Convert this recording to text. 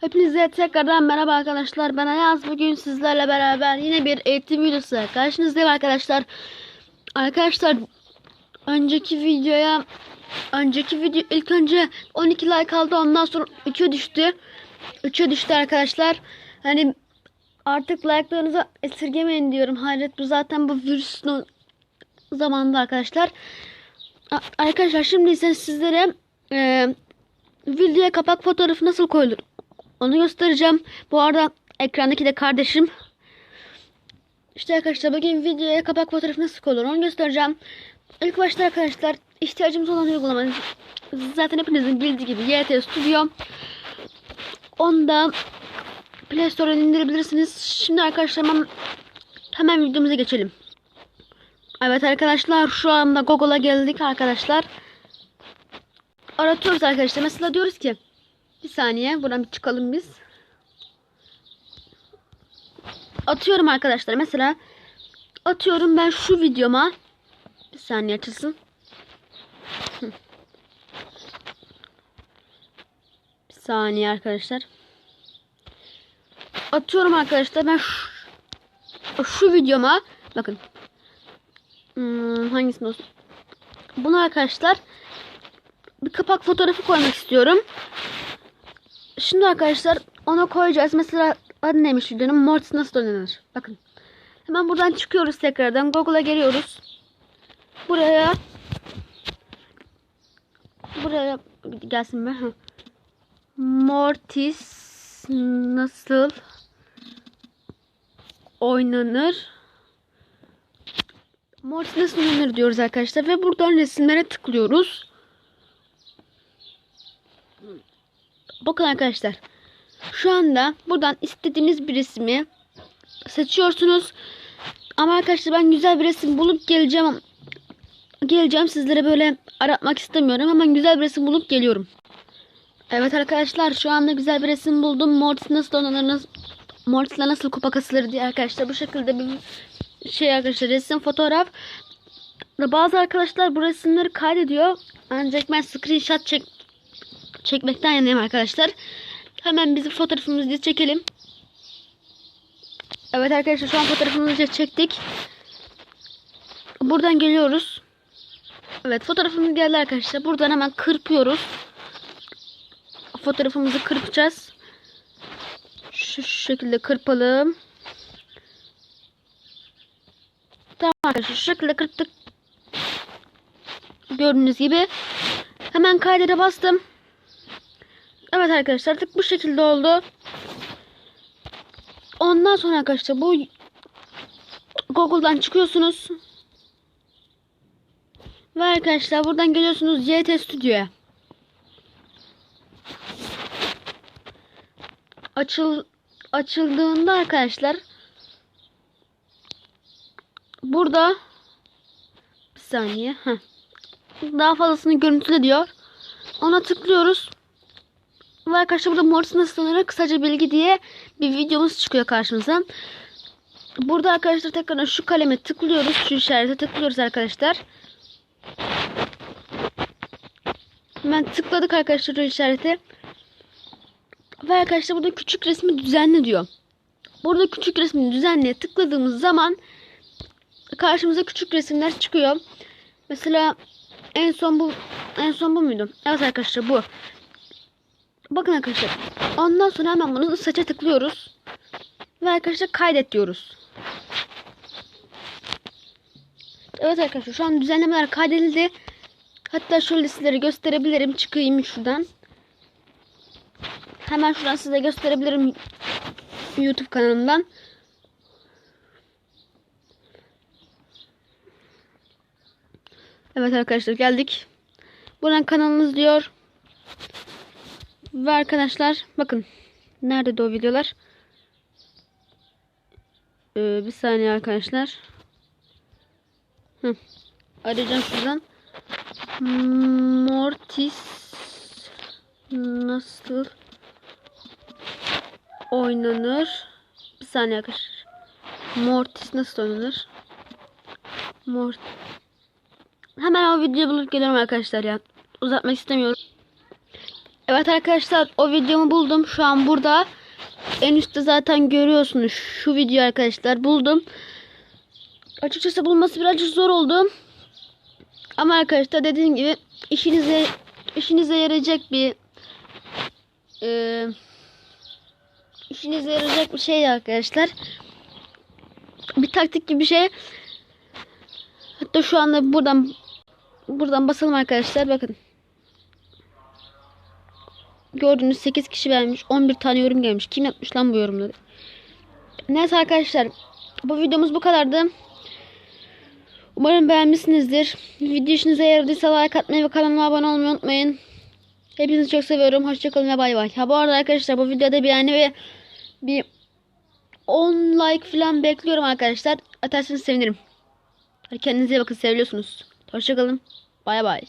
Hepinize tekrardan merhaba arkadaşlar. Ben Ayaz. Bugün sizlerle beraber yine bir eğitim videosu karşınızdayım arkadaşlar. Arkadaşlar önceki videoya önceki video ilk önce 12 like aldı. Ondan sonra 3'e düştü. 3'e düştü arkadaşlar. Hani artık like'larınızı esirgemeyin diyorum. Hayret bu zaten bu virüsün zamanında arkadaşlar. Arkadaşlar şimdi ise sizlere e, videoya kapak fotoğrafı nasıl koyulur onu göstereceğim. Bu arada ekrandaki de kardeşim. İşte arkadaşlar bugün videoya kapak fotoğrafı nasıl koyulur onu göstereceğim. İlk başta arkadaşlar ihtiyacımız olan uygulama zaten hepinizin bildiği gibi YT Studio. Onu da Play Store'dan indirebilirsiniz. Şimdi arkadaşlar hemen, hemen videomuza geçelim. Evet arkadaşlar şu anda Google'a geldik arkadaşlar. Aratıyoruz arkadaşlar. Mesela diyoruz ki bir saniye buradan bir çıkalım biz. Atıyorum arkadaşlar. Mesela atıyorum ben şu videoma bir saniye açılsın. Bir saniye arkadaşlar. Atıyorum arkadaşlar ben şu, şu videoma bakın. Hmm, hangisini olsun? Bunu arkadaşlar bir kapak fotoğrafı koymak istiyorum. Şimdi arkadaşlar ona koyacağız. Mesela adı neymiş videonun? Mortis nasıl oynanır? Bakın. Hemen buradan çıkıyoruz tekrardan. Google'a geliyoruz. Buraya buraya gelsin. Hı. Mortis nasıl oynanır? Mortis nasıl oynanır diyoruz arkadaşlar ve buradan resimlere tıklıyoruz. Bakın arkadaşlar. Şu anda buradan istediğiniz bir resmi seçiyorsunuz. Ama arkadaşlar ben güzel bir resim bulup geleceğim. Geleceğim sizlere böyle aratmak istemiyorum. Hemen güzel bir resim bulup geliyorum. Evet arkadaşlar şu anda güzel bir resim buldum. Mortis nasıl oynanır? Mortis'le nasıl kupa kasılır diye arkadaşlar bu şekilde bir şey arkadaşlar resim fotoğraf. Bazı arkadaşlar bu resimleri kaydediyor. Ancak ben screenshot çek çekmekten yanayım arkadaşlar. Hemen bizim fotoğrafımızı çekelim. Evet arkadaşlar şu an fotoğrafımızı çektik. Buradan geliyoruz. Evet fotoğrafımız geldi arkadaşlar. Buradan hemen kırpıyoruz. Fotoğrafımızı kırpacağız. Şu şekilde kırpalım. Tamam arkadaşlar şu şekilde kırptık. Gördüğünüz gibi. Hemen kaydede bastım. Evet arkadaşlar artık bu şekilde oldu. Ondan sonra arkadaşlar bu Google'dan çıkıyorsunuz. Ve arkadaşlar buradan geliyorsunuz YT Studio'ya. Açıl açıldığında arkadaşlar burada bir saniye heh, daha fazlasını görüntüle diyor. Ona tıklıyoruz. Ve arkadaşlar burada Mortis nasıl oynanır kısaca bilgi diye bir videomuz çıkıyor karşımıza. Burada arkadaşlar tekrar şu kaleme tıklıyoruz. Şu işarete tıklıyoruz arkadaşlar. Hemen tıkladık arkadaşlar o işarete. Ve arkadaşlar burada küçük resmi düzenle diyor. Burada küçük resmi düzenle tıkladığımız zaman karşımıza küçük resimler çıkıyor. Mesela en son bu en son bu muydu? Evet arkadaşlar bu. Bakın arkadaşlar. Ondan sonra hemen bunu saça tıklıyoruz. Ve arkadaşlar kaydet diyoruz. Evet arkadaşlar şu an düzenlemeler kaydedildi. Hatta şöyle sizlere gösterebilirim. Çıkayım şuradan. Hemen şuradan size gösterebilirim. YouTube kanalımdan. Evet arkadaşlar geldik. Buradan kanalımız diyor. Ve arkadaşlar bakın. Nerede o videolar? Ee, bir saniye arkadaşlar. Hı. Arayacağım şuradan. Mortis nasıl oynanır? Bir saniye arkadaşlar. Mortis nasıl oynanır? Mort Hemen o videoyu bulup geliyorum arkadaşlar ya. Uzatmak istemiyorum. Evet arkadaşlar o videomu buldum. Şu an burada. En üstte zaten görüyorsunuz şu video arkadaşlar. Buldum. Açıkçası bulması birazcık zor oldu. Ama arkadaşlar dediğim gibi işinize işinize yarayacak bir e, işinize yarayacak bir şey arkadaşlar. Bir taktik gibi bir şey. Hatta şu anda buradan buradan basalım arkadaşlar. Bakın. Gördüğünüz 8 kişi vermiş. 11 tane yorum gelmiş. Kim yapmış lan bu yorumları? Neyse arkadaşlar. Bu videomuz bu kadardı. Umarım beğenmişsinizdir. Video işinize yaradıysa like atmayı ve kanalıma abone olmayı unutmayın. Hepinizi çok seviyorum. Hoşçakalın ve bay bay. Ha bu arada arkadaşlar bu videoda beğeni ve bir 10 like falan bekliyorum arkadaşlar. Atarsanız sevinirim. Kendinize bakın. Seviyorsunuz. Hoşçakalın. Bay bay.